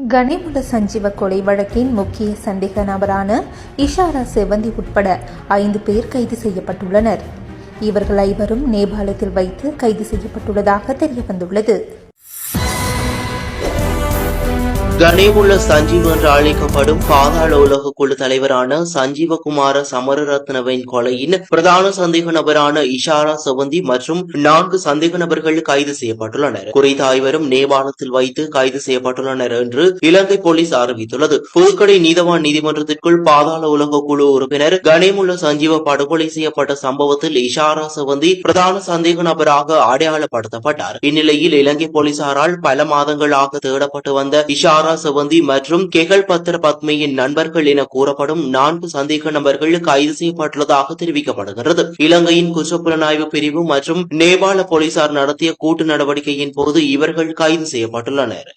கனிமுல சஞ்சீவ கொலை வழக்கின் முக்கிய சந்தேக நபரான இஷாரா செவந்தி உட்பட ஐந்து பேர் கைது செய்யப்பட்டுள்ளனர். இவர்கள் ஐவரும் நேபாளத்தில் வைத்து கைது செய்யப்பட்டுள்ளதாக தெரியவந்துள்ளது. கனேமுள்ள சஞ்சீவ் என்று அழைக்கப்படும் பாதாள உலக குழு தலைவரான சஞ்சீவகுமார சமரரத்னவின் கொலையின் பிரதான சந்தேக நபரான இஷாரா சவந்தி மற்றும் நான்கு சந்தேக நபர்கள் கைது செய்யப்பட்டுள்ளனர். குறித்த ஐவரும் நேபாளத்தில் வைத்து கைது செய்யப்பட்டுள்ளனர் என்று இலங்கை போலீஸ் அறிவித்துள்ளது. புதுக்கடை நீதவான் நீதிமன்றத்திற்குள் பாதாள உலக குழு உறுப்பினர் கனேமுள்ள சஞ்சீவ படுகொலை செய்யப்பட்ட சம்பவத்தில் இஷாரா சவந்தி பிரதான சந்தேக நபராக அடையாளப்படுத்தப்பட்டார். இந்நிலையில் இலங்கை போலீசாரால் பல மாதங்களாக தேடப்பட்டு வந்த இஷாரா செவந்தி மற்றும் கெகல் பத்திர பத்மியின் நண்பர்கள் என கூறப்படும் நான்கு சந்தேக நபர்கள் கைது செய்யப்பட்டுள்ளதாக தெரிவிக்கப்படுகிறது. இலங்கையின் குற்றப்புலனாய்வு பிரிவு மற்றும் நேபாள போலீசார் நடத்திய கூட்டு நடவடிக்கையின் போது இவர்கள் கைது செய்யப்பட்டுள்ளனர்.